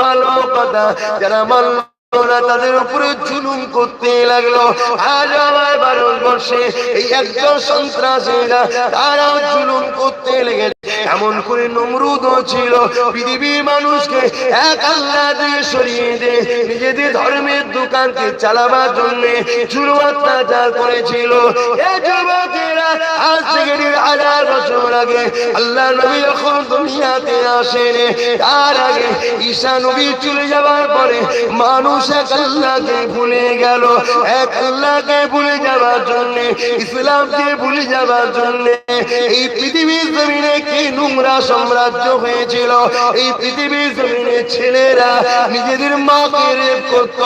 ভালো কথা। যারা মানল ওরা তাদের উপরে জুলুম করতে লাগল। আজ আমার বর্ষে এই একজন সন্ত্রাসীরা তারাও জুলুম করতে লেগেছে। এমন করে নমরুদ ছিল, পৃথিবীর মানুষকে এক আল্লাহ দিয়ে সরিয়ে দে নিজেদের ধর্মের দোকানকে চালাবার জন্য চুরু অত্যাচার করেছিল। আজ থেকে হাজার বছর আগে আল্লাহ নবী যখন দুনিয়াতে আসেন, তার আগে ঈশা নবী চলে যাওয়ার পরে মানুষ এক আল্লাহকে ভুলে গেল। এক আল্লাহকে ভুলে যাওয়ার জন্য ইসলামকে ভুলে যাওয়ার জন্য এই পৃথিবীর জমিনে কি নোংরা সাম্রাজ্য হয়েছিল? এই পৃথিবীর জমিনে ছেলেরা নিজেদের মাকে রেপ করত,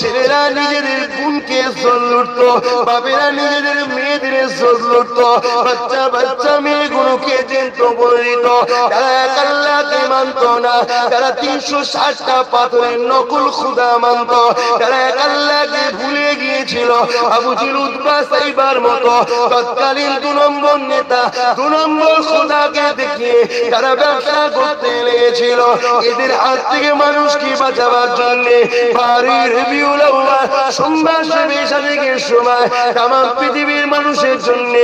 ছেলেরা নিজেদের বোনকে জল লুটতো, বাপেরা নিজেদের মেয়েদের জল লুটতো, বাচ্চা বাচ্চা মেয়েগুলোকে জেন্ত বলে দিত। তারা এক আল্লাহকে মানত না, তারা তিনশো ষাটটা পাথরের নকল খুদা মানত। তারা এক আল্লাহকে গিয়েছিল আবু জিল উদ্বা সাইবার মতো। তৎকালীন দু নম্বর নেতা, দু নম্বর খোদাকে দেখিয়ে তারা ব্যবসা করতে লেগেছিল, এদের হাত থেকে মানুষকে বাঁচাবার জন্য বাড়ির সোমবার সময় পৃথিবীর মানুষের জন্য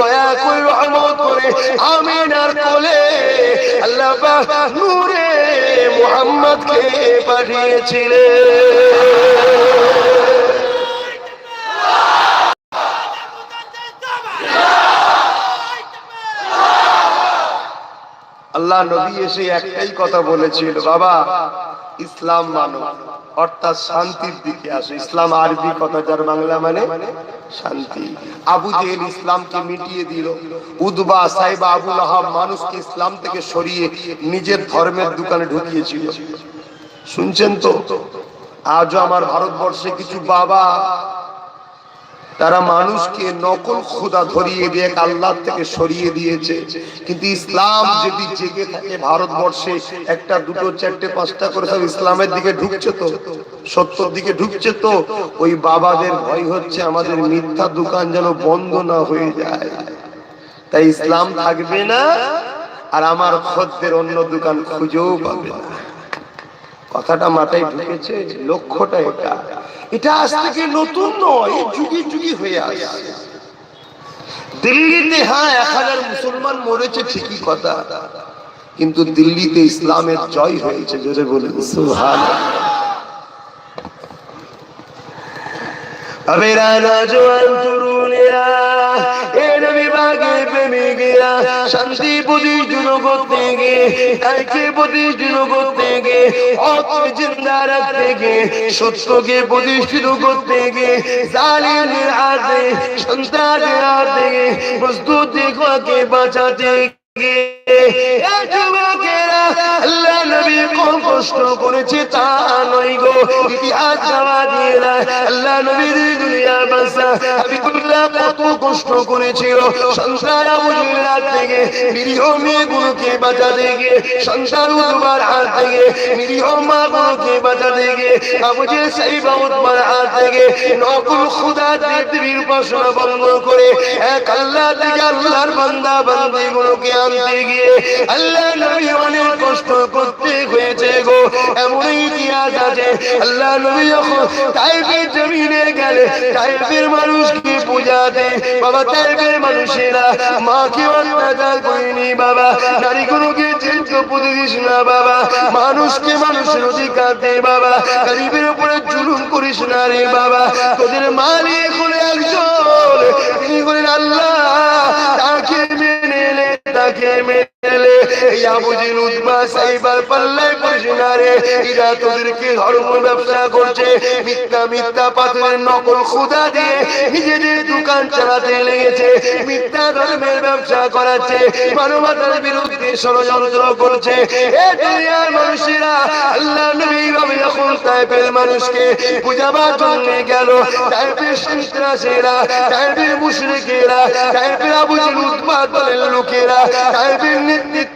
দয়া করে রহমত করে আমিনার কোলে আল্লাহ নূরে মুহাম্মদকে পাঠিয়েছিলেন। আল্লাহ নবী এসে একটাই কথা বলেছিল, বাবা, ইসলাম মানো। অর্থাৎ শান্তির দিকে আসো। ইসলাম আরবি কথা যার বাংলা মানে শান্তি। আবু জেহেল ইসলামকে মিটিয়ে দিল। উদবা সাইবা আবুল আহাব মানুষকে ইসলাম থেকে সরিয়ে নিজের ধর্মের দোকানে ঢুকিয়েছিল। শুনছেন তো? আজও আমার ভারতবর্ষে কিছু বাবা তারা মানুষকে নকল খোদা ধরিয়ে দিয়ে আল্লাহ থেকে সরিয়ে দিয়েছে। কিন্তু ইসলাম যদি জেগে থাকে ভারতবর্ষে, একটা, দুটো, চারটে, পাঁচটা করে সব ইসলামের দিকে ঢুকছে তো সত্যর দিকে ঢুকছে তো, ওই বাবাদের ভয় হচ্ছে আমাদের মিথ্যা দোকান যেন বন্ধ না হয়ে যায়। তাই ইসলাম থাকবে না, আর আমার খদ্দের অন্য দোকান খুঁজেও পাবে না। কথাটা মাথায় ঢুকেছে লক্ষ্যটা এটা। এটা আজ থেকে নতুন নয় যুগে যুগে হয়ে আসছে। দিল্লিতে হ্যাঁ এক হাজার মুসলমান মরেছে, ঠিকই কথা। কিন্তু দিল্লিতে ইসলামের জয় হয়েছে, জোরে বলে সুহান আবেরা নজওয়ান তরুণেরা বাগে প্রেমিকেরা শান্তি প্রতিষ্ঠিত করতে গিয়ে, তাইকে প্রতিষ্ঠিত করতে গিয়ে হককে জিন্দা রাখতে গিয়ে, সত্যকে প্রতিষ্ঠিত করতে গিয়ে, জালিমের হাতে, সন্তানের হাত প্রস্তুত দেখোকে বাঁচাতে গিয়ে আল্লাহ নবী কম কষ্ট করেছে তা নয় গো, ইতিহাস যাওয়া দিয়ে। আল্লাহ নবীর দুনিয়ার বাসা হাবিবুল্লাহ কত কষ্ট করেছিল। সংসার আবুজুল্লাহ থেকে নিরীহ মেয়েগুলোকে বাঁচাতে গিয়ে সংসার উদ্বার হাত থেকে নিরীহ মাগুলোকে বাঁচাতে গিয়ে আবুজে সেই বাউদ্বার হাত থেকে নকুল খুদা দেবীর উপাসনা বন্ধ করে এক আল্লাহ থেকে আল্লাহর বান্দা বান্দিগুলোকে আনতে গিয়ে আল্লাহ নবী কষ্ট করতে হয়েছে গো এমন ইতিহাস আছে। আল্লাহ নবী যখন টাইপের জমিনে গেলে টাইপের মানুষকে পূজা দেয় বাবা টাইপের মানুষেরা, মাকে অত্যাচার করেনি বাবা, নারীগুলোকে চিন্ত পুঁতে দিস না বাবা, মানুষকে মানুষের অধিকার দে বাবা, গরিবের উপরে জুলুম করিস না রে বাবা, তোদের মালিক হলে একজন, তিনি হলেন আল্লাহ, তাকে মেনে তাকে মেলে ষড়যন্ত্র করছে। মানুষেরা, আল্লাহ যখন টাইপের মানুষকে বুঝাবার জন্য গেল টাইপের সন্ত্রাসীরা উৎপাদ লোকেরা টাইপের নেতৃত্ব